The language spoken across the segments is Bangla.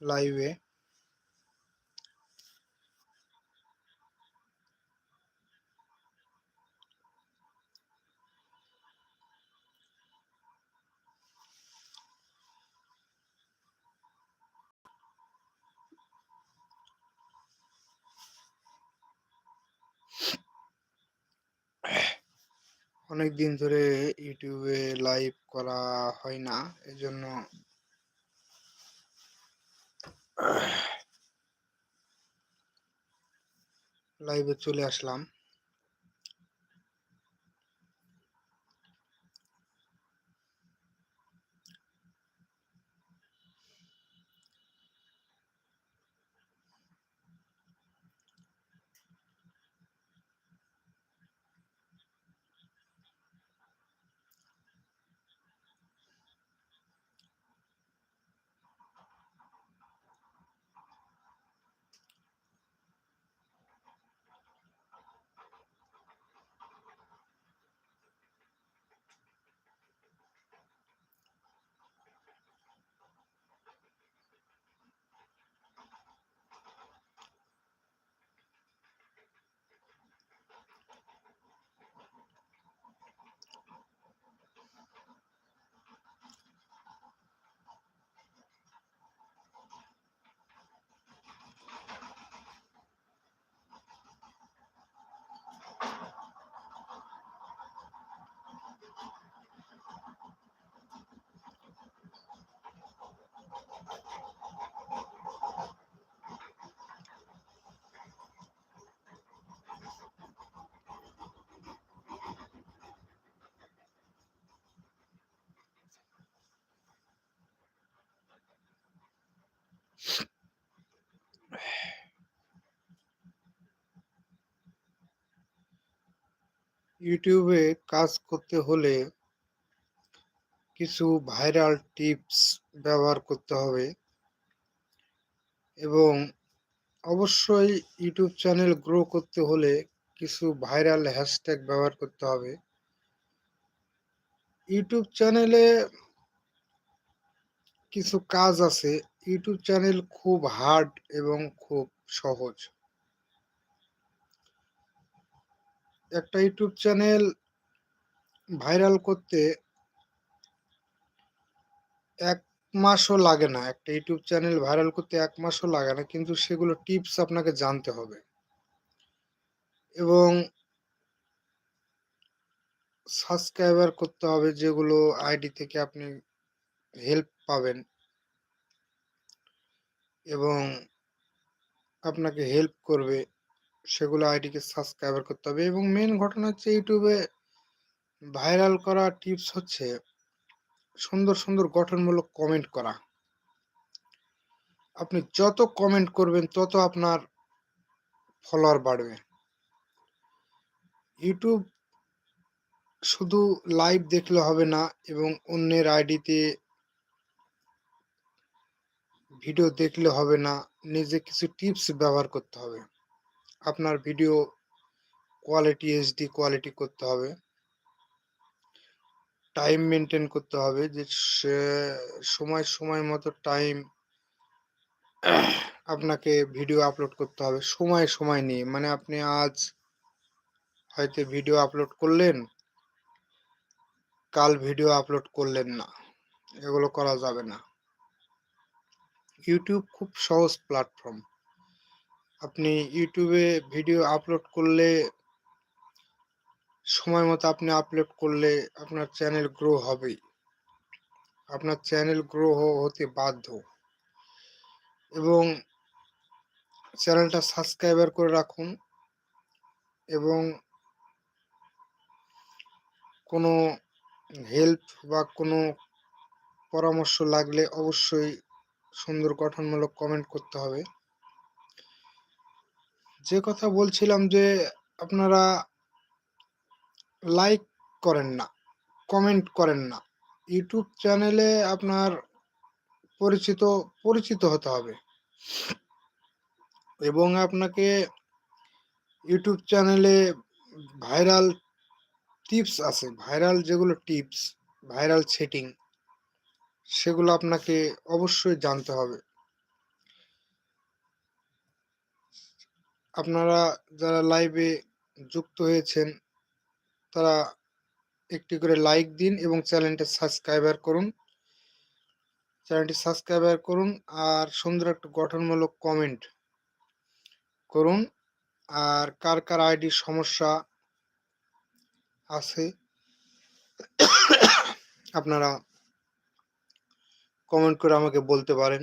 লাইভে অনেক দিন ধরে ইউটিউবে লাইভ করা হয় না এজন্য লাইভে চলে আসলাম। ইউটিউবে কাজ করতে হলে কিছু ভাইরাল টিপস ব্যবহার করতে হবে। এবং অবশ্যই ইউটিউব চ্যানেল গ্রো করতে হলে কিছু ভাইরাল হ্যাশট্যাগ ব্যবহার করতে হবে। ইউটিউব চ্যানেলে কিছু কাজ আছে। ইউটিউব চ্যানেল খুব হার্ড এবং খুব সহজ। একটা ইউটিউব চ্যানেল ভাইরাল করতে এক মাসও লাগে না। একটা ইউটিউব চ্যানেল ভাইরাল করতে এক মাসও লাগে না, কিন্তু সেগুলো টিপস আপনাকে জানতে হবে। এবং সাবস্ক্রাইবার করতে হবে যেগুলো আইডি থেকে আপনি হেল্প পাবেন। এবং আপনাকে হেল্প করবে সেগুলো আইডিকে সাবস্ক্রাইবার করতে হবে। এবং মেন ঘটনা হচ্ছে ইউটিউবে ভাইরাল করা টিপস হচ্ছে সুন্দর সুন্দর গঠনমূলক কমেন্ট করা। আপনি যত কমেন্ট করবেন, তত আপনার ফলোয়ার বাড়বে। ইউটিউব শুধু লাইভ দেখলে হবে না, এবং অন্যের আইডিতে ভিডিও দেখলে হবে না, নিজে কিছু টিপস ব্যবহার করতে হবে। আপনার ভিডিও কোয়ালিটি এইচডি কোয়ালিটি করতে হবে। টাইম মেনটেন করতে হবে যে সময় সময় মতো টাইম আপনাকে ভিডিও আপলোড করতে হবে। সময় সময় নিয়ে। মানে আপনি আজ হয়তো ভিডিও আপলোড করলেন, কাল ভিডিও আপলোড করলেন না। এগুলো করা যাবে না। ইউটিউব খুব সহজ প্ল্যাটফর্ম আপনি ইউটিউবে ভিডিও আপলোড করলে, সময় মতো আপনি আপলোড করলে আপনার চ্যানেল গ্রো হবেই। আপনার চ্যানেল গ্রো হতে বাধ্য। এবং চ্যানেলটা সাবস্ক্রাইবার করে রাখুন এবং কোনো হেল্প বা কোনো পরামর্শ লাগলে অবশ্যই সুন্দর গঠনমূলক কমেন্ট করতে হবে। যে কথা বলছিলাম যে আপনারা লাইক করেন না কমেন্ট করেন না। ইউটিউব চ্যানেলে আপনার পরিচিত পরিচিত হতে হবে। এবং আপনাকে ইউটিউব চ্যানেলে ভাইরাল টিপস আছে ভাইরাল যেগুলো টিপস ভাইরাল সেটিং সেগুলো আপনাকে অবশ্যই জানতে হবে। আপনারা যারা লাইভে যুক্ত হয়েছেন, তারা একটি করে লাইক দিন এবং চ্যানেলটি সাবস্ক্রাইবার করুন। চ্যানেলটি সাবস্ক্রাইবার করুন আর সুন্দর একটা গঠনমূলক কমেন্ট করুন। আর কার কার আইডির সমস্যা আছে, আপনারা কমেন্ট করে আমাকে বলতে পারেন।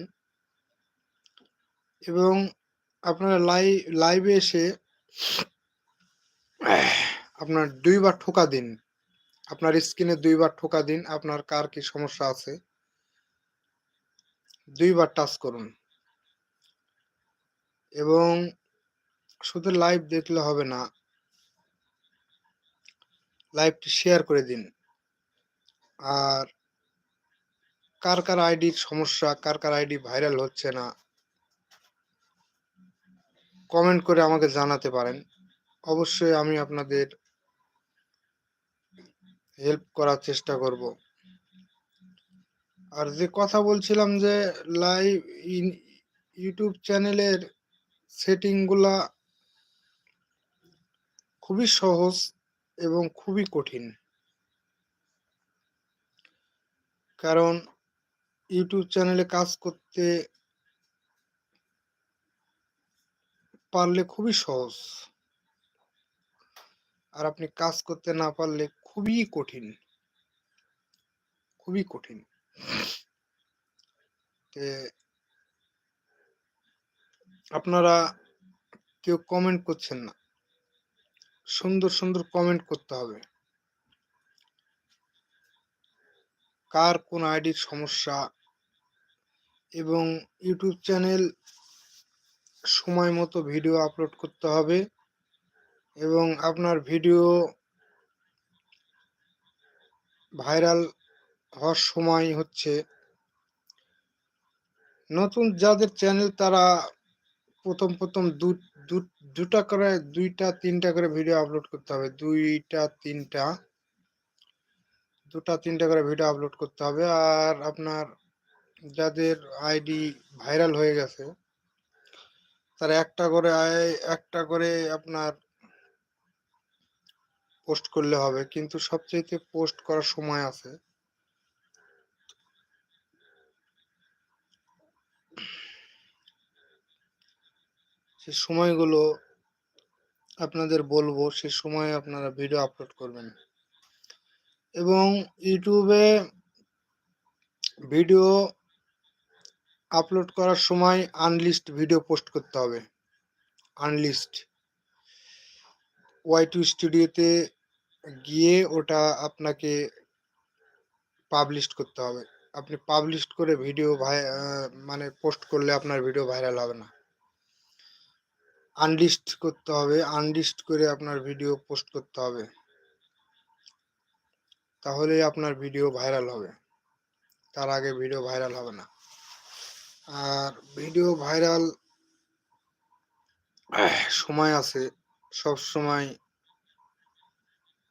এবং আপনারা লাইভ লাইভে এসে আপনার দুইবার ঠোকা দিন। আপনার স্ক্রিনে দুইবার ঠোকা দিন, আপনার কার কি সমস্যা আছে। দুইবার টাচ করুন। এবং শুধু লাইভ দেখলে হবে না লাইভটি শেয়ার করে দিন। আর কার কার আইডির সমস্যা, কার কার আইডি ভাইরাল হচ্ছে না কমেন্ট করে আমাকে জানাতে পারেন। অবশ্যই আমি আপনাদের হেল্প করার চেষ্টা করব। আর যে কথা বলছিলাম যে লাইভ ইউটিউব চ্যানেলের সেটিংগুলা খুবই সহজ এবং খুবই কঠিন। কারণ ইউটিউব চ্যানেলে কাজ করতে পারলে খুবই সহজ। আর আপনি কাজ করতে না পারলে খুবই কঠিন। খুবই কঠিন। আপনারা কেউ কমেন্ট করছেন না। সুন্দর সুন্দর কমেন্ট করতে হবে। কার কোন আইডির সমস্যা? এবং ইউটিউব চ্যানেল সময় মতো ভিডিও আপলোড করতে হবে এবং আপনার ভিডিও ভাইরাল হওয়ার সময় হচ্ছে নতুন যাদের চ্যানেল তারা প্রথম প্রথম দুটা করে, দুইটা, তিনটা করে ভিডিও আপলোড করতে হবে। দুইটা, তিনটা, দুটা, তিনটা করে ভিডিও আপলোড করতে হবে। আর আপনার যাদের আইডি ভাইরাল হয়ে গেছে তারা একটা করে একটা করে আপনার পোস্ট করলে হবে। কিন্তু সবচেয়ে পোস্ট করার সময় আছে। সে সময়গুলো আপনাদের বলব, সে সময় আপনারা ভিডিও আপলোড করবেন। এবং ইউটিউবে ভিডিও আপলোড করার সময় আনলিস্ট ভিডিও পোস্ট করতে হবে। আনলিস্ট ওয়াই টু স্টুডিওতে গিয়ে ওটা আপনাকে পাবলিশ করতে হবে। আপনি পাবলিশ করে ভিডিও ভাই মানে পোস্ট করলে আপনার ভিডিও ভাইরাল হবে না। আনলিস্ট করতে হবে আনলিস্ট করে আপনার ভিডিও পোস্ট করতে হবে। তাহলে আপনার ভিডিও ভাইরাল হবে। তার আগে ভিডিও ভাইরাল হবে না। আর ভিডিও ভাইরাল সময় আছে। সব সময়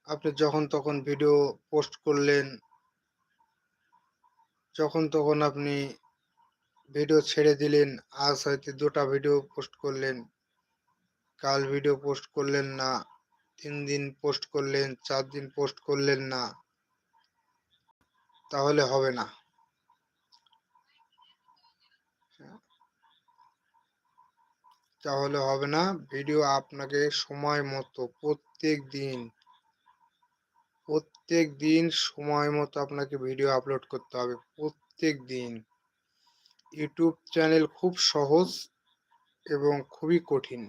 আপনি যখন তখন ভিডিও পোস্ট করলেন, যখন তখন আপনি ভিডিও ছেড়ে দিলেন, আজ হয়তো দুটা ভিডিও পোস্ট করলেন, কাল ভিডিও পোস্ট করলেন না, তিন দিন পোস্ট করলেন, চার দিন পোস্ট করলেন না, তাহলে হবে না। তাহলে হবে না। ভিডিও আপনাকে সময় মতো প্রত্যেক দিন প্রত্যেক দিন সময় মতো আপনাকে ভিডিও আপলোড করতে হবে। প্রত্যেক দিন। ইউটিউব চ্যানেল খুব সহজ এবং খুবই কঠিন।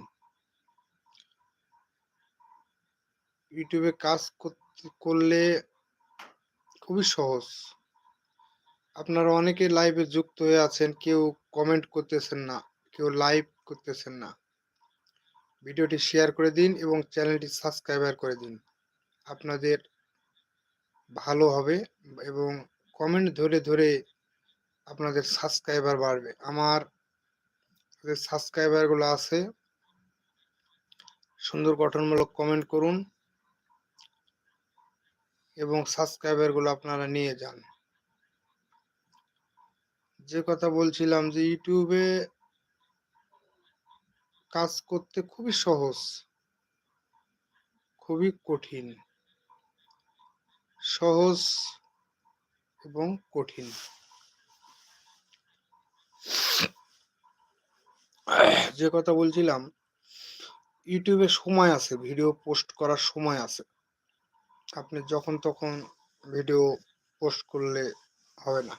ইউটিউবে কাজ করলে খুবই সহজ। আপনারা অনেকে লাইভে যুক্ত হয়ে আছেন, কেউ কমেন্ট করতেছেন না, কেউ লাইভ করতেছেন না। ভিডিওটি শেয়ার করে দিন এবং চ্যানেলটি সাবস্ক্রাইবার করে দিন। আপনাদের ভালো হবে এবং কমেন্ট ধরে ধরে আপনাদের সাবস্ক্রাইবার বাড়বে। আমার যে সাবস্ক্রাইবারগুলো আছে, সুন্দর গঠনমূলক কমেন্ট করুন এবং সাবস্ক্রাইবারগুলো আপনারা নিয়ে যান। যে কথা বলছিলাম যে, ইউটিউবে কাজ করতে খুবই সহজ। খুবই কঠিন। সহজ এবং কঠিন। যে কথা বলছিলাম, ইউটিউবে সময় আছে, ভিডিও পোস্ট করার সময় আছে। আপনি যখন তখন ভিডিও পোস্ট করলে হবে না।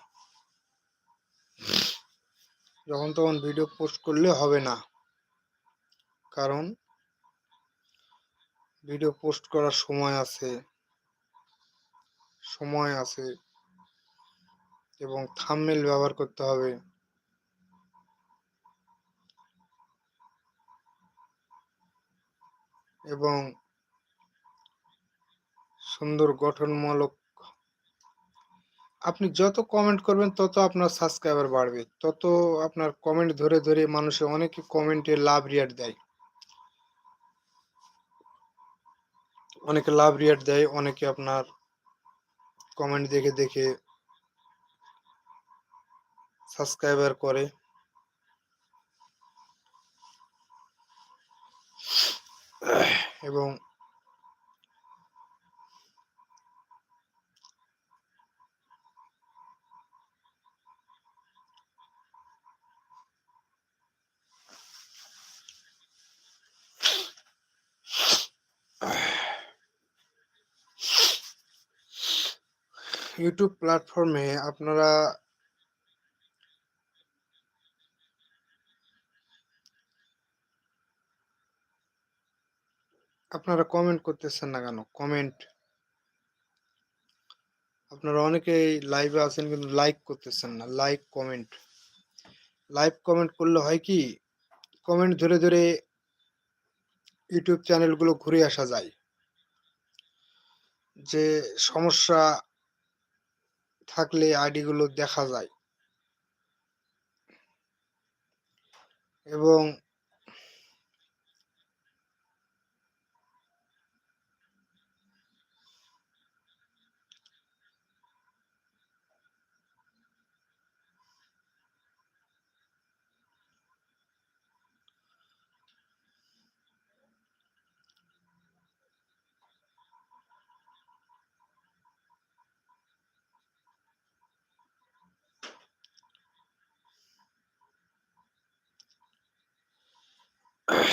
যখন তখন ভিডিও পোস্ট করলে হবে না। কারণ ভিডিও পোস্ট করার সময় আছে। সময় আছে। এবং থামমেল ব্যবহার করতে হবে। এবং সুন্দর গঠনমূলক আপনি যত কমেন্ট করবেন, তত আপনার সাবস্ক্রাইবার বাড়বে। তত আপনার কমেন্ট ধরে ধরে মানুষে অনেকে কমেন্টে লাভ রিয়ার দেয়। অনেকে লাভ রিয়ার দেয় অনেকে আপনার কমেন্ট দেখে দেখে সাবস্ক্রাইবার করে। এবং ইউটিউব প্ল্যাটফর্মে আপনারা আপনারা কমেন্ট করতেছেন না কেন? কমেন্ট আপনারা অনেকেই লাইভে আছেন কিন্তু লাইক করতেছেন না। লাইক কমেন্ট লাইভ কমেন্ট করলে হয় কি? কমেন্ট ধরে ধরে ইউটিউব চ্যানেলগুলো ঘুরে আসা যায়। যে সমস্যা থাকলে আইডিগুলো দেখা যায়। এবং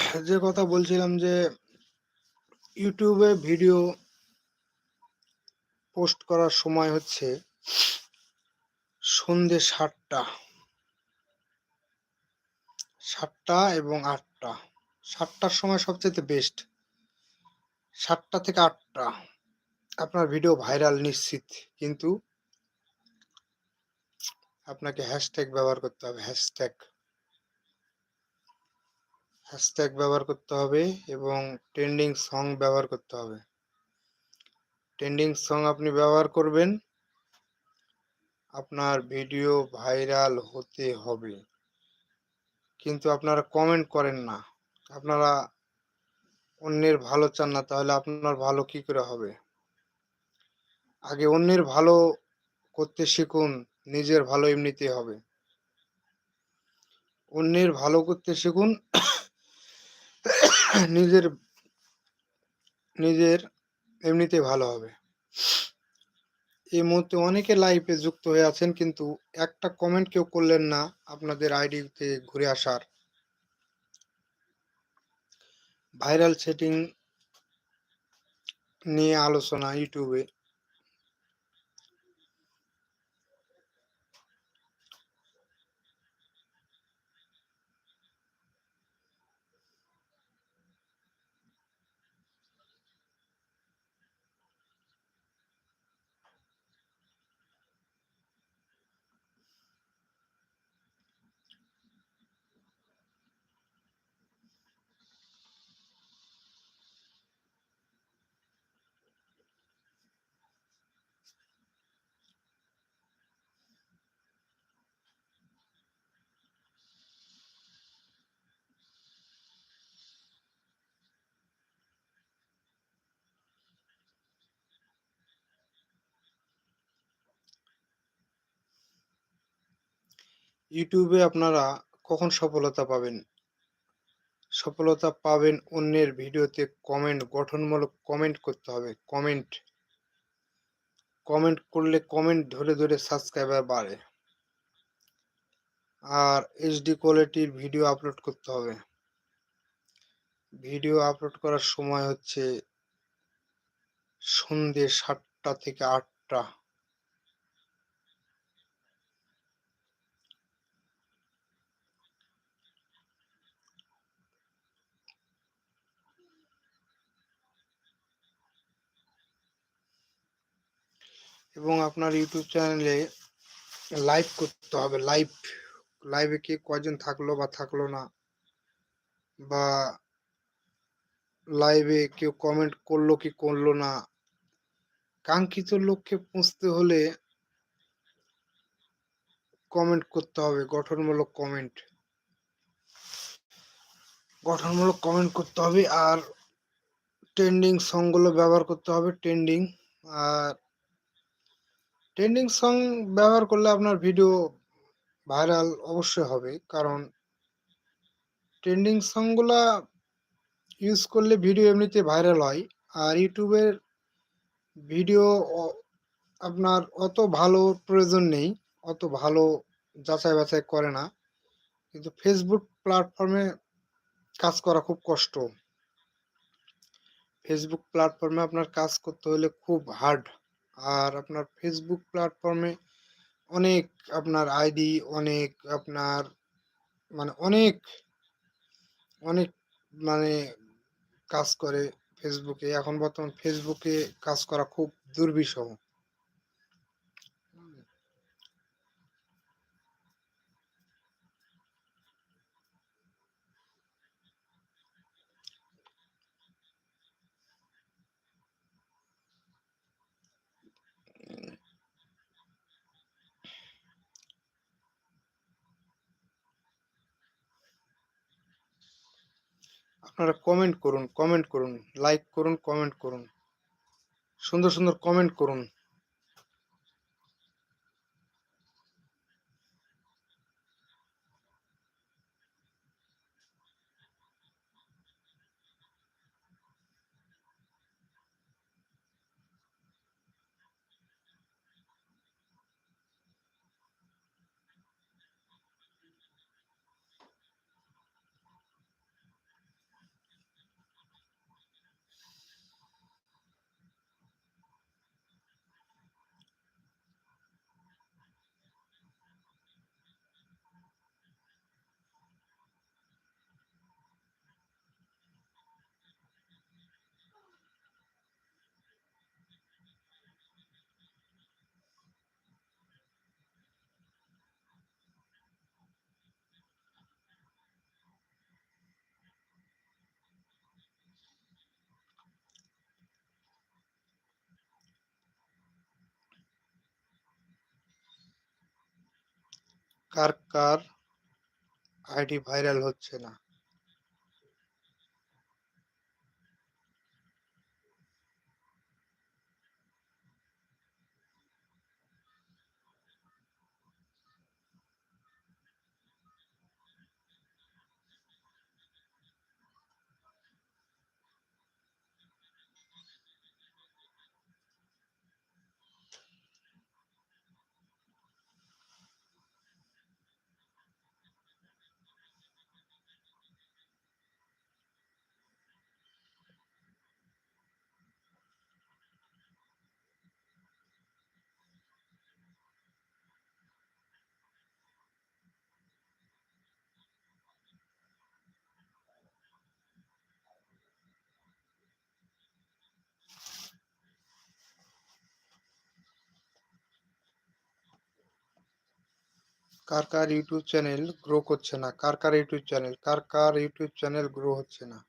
যে কথা বলছিলাম যে ইউটিউবে ভিডিও পোস্ট করার সময় হচ্ছে সন্ধে সাতটা। সাতটা এবং আটটা। সাতটার সময় সবচেয়ে বেস্ট সাতটা থেকে আটটা। আপনার ভিডিও ভাইরাল নিশ্চিত। কিন্তু আপনাকে হ্যাশট্যাগ ব্যবহার করতে হবে। হ্যাশট্যাগ হ্যাশট্যাগ ব্যবহার করতে হবে এবং ট্রেন্ডিং সং ব্যবহার করতে হবে। ট্রেন্ডিং সং আপনি ব্যবহার করবেন, আপনার ভিডিও ভাইরাল হতে হবে। কিন্তু আপনারা কমেন্ট করেন না। আপনারা অন্যের ভালো চান না, তাহলে আপনার ভালো কি করে হবে? আগে অন্যের ভালো করতে শিখুন, নিজের ভালো এমনিতে হবে। অন্যের ভালো করতে শিখুন নিজের নিজের এমনিতে ভালো হবে। এই মুহূর্তে অনেকে লাইফে যুক্ত হয়ে আছেন, কিন্তু একটা কমেন্ট কেউ করলেন না আপনাদের আইডিতে ঘুরে আসার। ভাইরাল সেটিং নিয়ে আলোচনা ইউটিউবে ইউটিউবে আপনারা কখন সফলতা পাবেন? সফলতা পাবেন অন্যের ভিডিওতে কমেন্ট গঠনমূলক কমেন্ট করতে হবে। কমেন্ট কমেন্ট করলে কমেন্ট ধরে ধরে সাবস্ক্রাইবার বাড়ে। আর এইচডি কোয়ালিটির ভিডিও আপলোড করতে হবে। ভিডিও আপলোড করার সময় হচ্ছে সন্ধে সাতটা থেকে আটটা। এবং আপনার ইউটিউব চ্যানেলে লাইভ করতে হবে। লাইভ লাইভে কে কয়জন থাকল বা থাকল না? বা লাইভে কেউ কমেন্ট করল কি করল না? কাঙ্ক্ষিত লক্ষ্যে পৌঁছতে হলে কমেন্ট করতে হবে, গঠনমূলক কমেন্ট গঠনমূলক কমেন্ট করতে হবে আর ট্রেন্ডিং সংগুলো ব্যবহার করতে হবে ট্রেন্ডিং আর ট্রেন্ডিং সং ব্যবহার করলে আপনার ভিডিও ভাইরাল অবশ্যই হবে। কারণ ট্রেন্ডিং সংগুলা ইউজ করলে ভিডিও এমনিতে ভাইরাল হয়। আর ইউটিউবের ভিডিও আপনার অত ভালো প্রয়োজন নেই। অত ভালো যাচাই বাছাই করে না। কিন্তু ফেসবুক প্ল্যাটফর্মে কাজ করা খুব কষ্ট। ফেসবুক প্ল্যাটফর্মে আপনার কাজ করতে হলে খুব হার্ড আর আপনার ফেসবুক প্ল্যাটফর্মে অনেক আপনার আইডি অনেক আপনার মানে অনেক অনেক মানে কাজ করে ফেসবুকে এখন বর্তমান ফেসবুকে কাজ করা খুব দুর্বিষহ। আপনারা কমেন্ট করুন কমেন্ট করুন লাইক করুন কমেন্ট করুন। সুন্দর সুন্দর কমেন্ট করুন। কার কার আইডি ভাইরাল হচ্ছে না। কার কার ইউটিউব চ্যানেল গ্রো করছে না? কার কার ইউটিউব চ্যানেল কার কার ইউটিউব চ্যানেল গ্রো হচ্ছে না?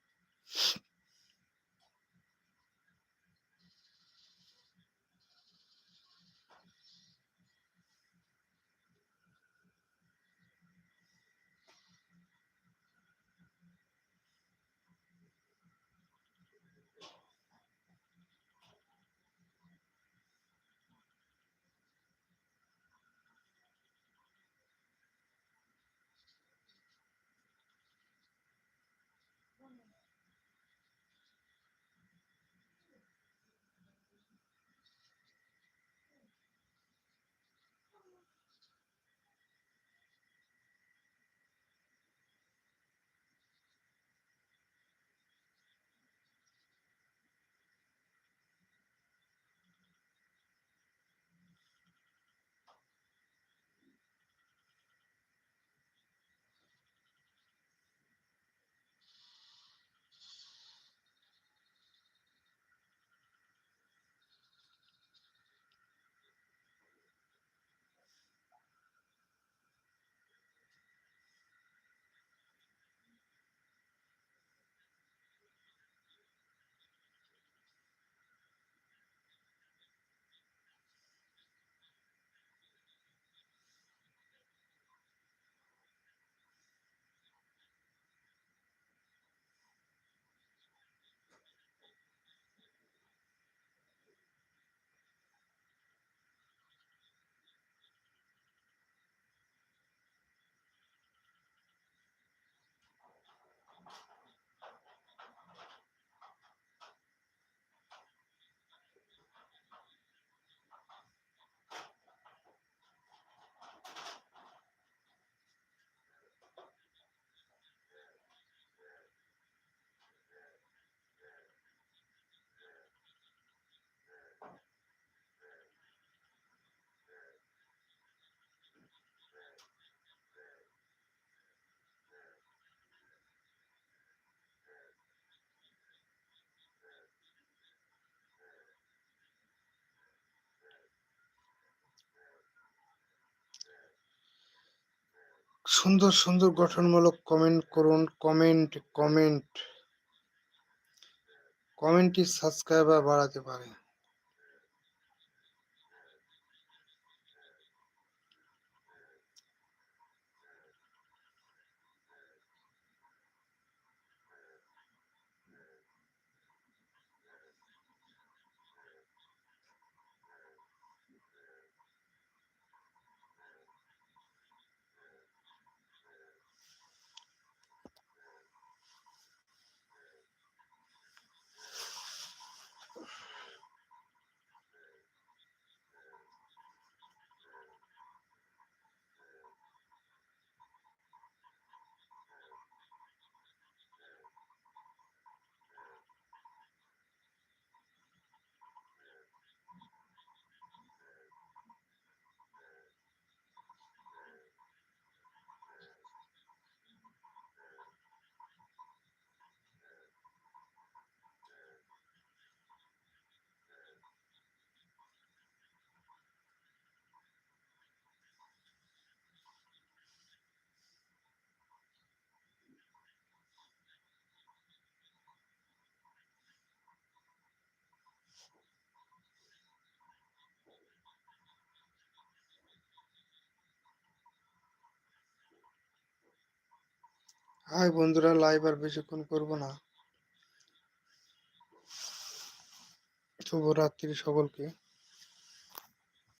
সুন্দর সুন্দর গঠনমূলক কমেন্ট করুন। কমেন্ট কমেন্ট কমেন্টটি সাবস্ক্রাইবার বাড়াতে পারে। হাই বন্ধুরা লাইভ আর বেশিক্ষণ করব না। শুভরাত্রি সকলকে।